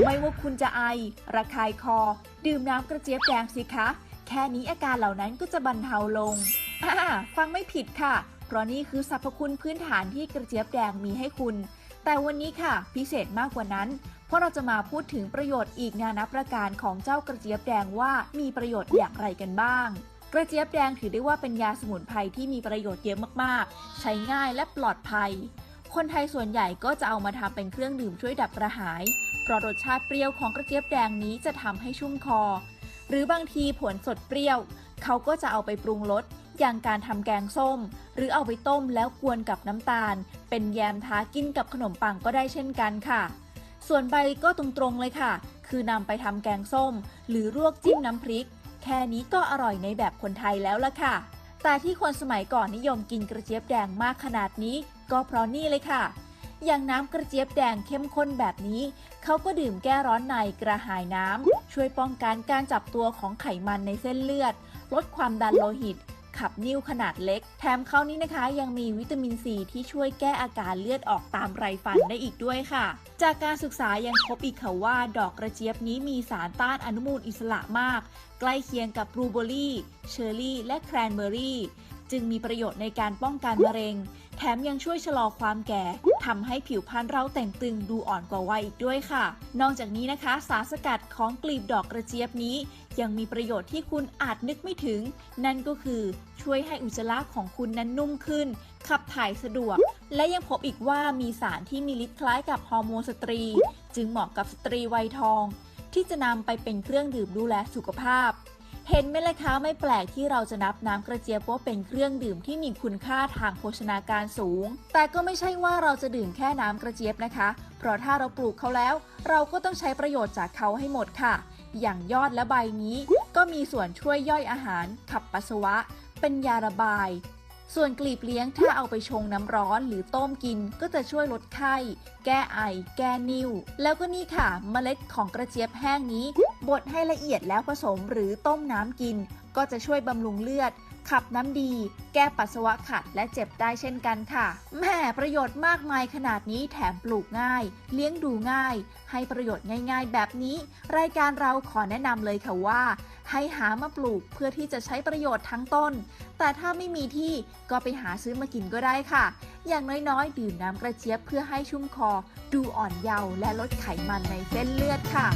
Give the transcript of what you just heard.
ไม่ว่าคุณจะไอ ระคายคอ ดื่มน้ำกระเจี๊ยบแดงสิคะ แค่นี้อาการเหล่านั้นก็จะบรรเทาลง อ่า ฟังไม่ผิดค่ะ เพราะนี่คือสรรพคุณพื้นฐานที่กระเจี๊ยบแดงมีให้คุณ แต่วันนี้ค่ะ พิเศษมากกว่านั้น เพราะเราจะมาพูดถึงประโยชน์อีกนานับประการของเจ้ากระเจี๊ยบแดงว่ามีประโยชน์อย่างไรกันบ้างกระเจี๊ยบแดงถือได้ว่าเป็นยาสมุนไพรที่มีประโยชน์เยอะมาก ๆ ใช้ง่ายและปลอดภัย คนไทยส่วนใหญ่ก็จะเอามาทำเป็นเครื่องดื่มช่วยดับกระหาย เพราะรสชาติเปรี้ยวของกระเจี๊ยบแดงนี้จะทำให้ชุ่มคอ หรือบางทีผลสดเปรี้ยว เขาก็จะเอาไปปรุงรสอย่างการทำแกงส้ม หรือเอาไปต้มแล้วกวนกับน้ำตาล เป็นแยมทากินกับขนมปังก็ได้เช่นกันค่ะ ส่วนใบก็ตรงๆเลยค่ะ คือนำไปทำแกงส้ม หรือลวกจิ้มน้ำพริก แค่นี้ก็อร่อยในแบบคนไทยแล้วล่ะค่ะ แต่ที่คนสมัยก่อนนิยมกินกระเจี๊ยบแดงมากขนาดนี้ ก็เพราะนี่เลยค่ะ อย่างน้ำกระเจี๊ยบแดงเข้มข้นแบบนี้ เขาก็ดื่มแก้ร้อนในกระหายน้ำช่วยป้องกันการจับตัวของไขมันในเส้นเลือด ลดความดันโลหิต ขับนิ่วขนาดเล็ก แถมเขานี้นะคะยังมีวิตามินซีที่ช่วยแก้อาการเลือดออกตามไรฟันได้อีกด้วยค่ะ จากการศึกษายังพบอีกค่ะว่า ดอกกระเจี๊ยบนี้มีสารต้านอนุมูลอิสระมาก ใกล้เคียงกับบลูเบอรี่ เชอร์รี่ และแครนเบอร์รี่ จึงมีประโยชน์ในการป้องกันมะเร็ง แถมยังช่วยชะลอความแก่ทำให้ผิวพรรณเราแต่งตึงดูอ่อนกว่าวัยอีกด้วยค่ะ นอกจากนี้นะคะ สารสกัดของกลีบดอกกระเจี๊ยบนี้ ยังมีประโยชน์ที่คุณอาจนึกไม่ถึง นั่นก็คือช่วยให้อุจจาระของคุณนั้นนุ่มขึ้น ขับถ่ายสะดวก และยังพบอีกว่ามีสารที่มีฤทธิ์คล้ายกับฮอร์โมนสตรี จึงเหมาะกับสตรีวัยทอง ที่จะนำไปเป็นเครื่องดื่มดูแลสุขภาพ เห็นไหมล่ะคะไม่แปลกที่เราจะนับน้ำกระเจี๊ยบว่าเป็นเครื่องดื่มที่มีคุณค่าทางโภชนาการสูง แต่ก็ไม่ใช่ว่าเราจะดื่มแค่น้ำกระเจี๊ยบนะคะ เพราะถ้าเราปลูกเขาแล้ว เราก็ต้องใช้ประโยชน์จากเขาให้หมดค่ะ อย่างยอดและใบนี้ ก็มีส่วนช่วยย่อยอาหาร ขับปัสสาวะ เป็นยาระบาย ส่วนกลีบเลี้ยงถ้าเอาไปชงน้ำร้อนหรือต้มกินก็จะช่วยลดไข้ แก้ไอ แก้นิ่ว แล้วก็นี่ค่ะเมล็ดของกระเจี๊ยบแห้งนี้บดให้ละเอียดแล้วผสมหรือต้มน้ำกิน ก็จะช่วยบำรุงเลือด ขับน้ำดี แก้ปัสสาวะขัดและเจ็บได้เช่นกันค่ะแหม่ประโยชน์มากมายขนาดนี้แถมปลูกง่าย เลี้ยงดูง่าย ให้ประโยชน์ง่ายๆ แบบนี้ รายการเราขอแนะนำเลยค่ะว่า ให้หามาปลูกเพื่อที่จะใช้ประโยชน์ทั้งต้น แต่ถ้าไม่มีที่ก็ไปหาซื้อมากินก็ได้ค่ะ อย่างน้อยๆ ดื่มน้ำกระเจี๊ยบเพื่อให้ชุ่มคอ ดูอ่อนเยาว์และลดไขมันในเส้นเลือดค่ะ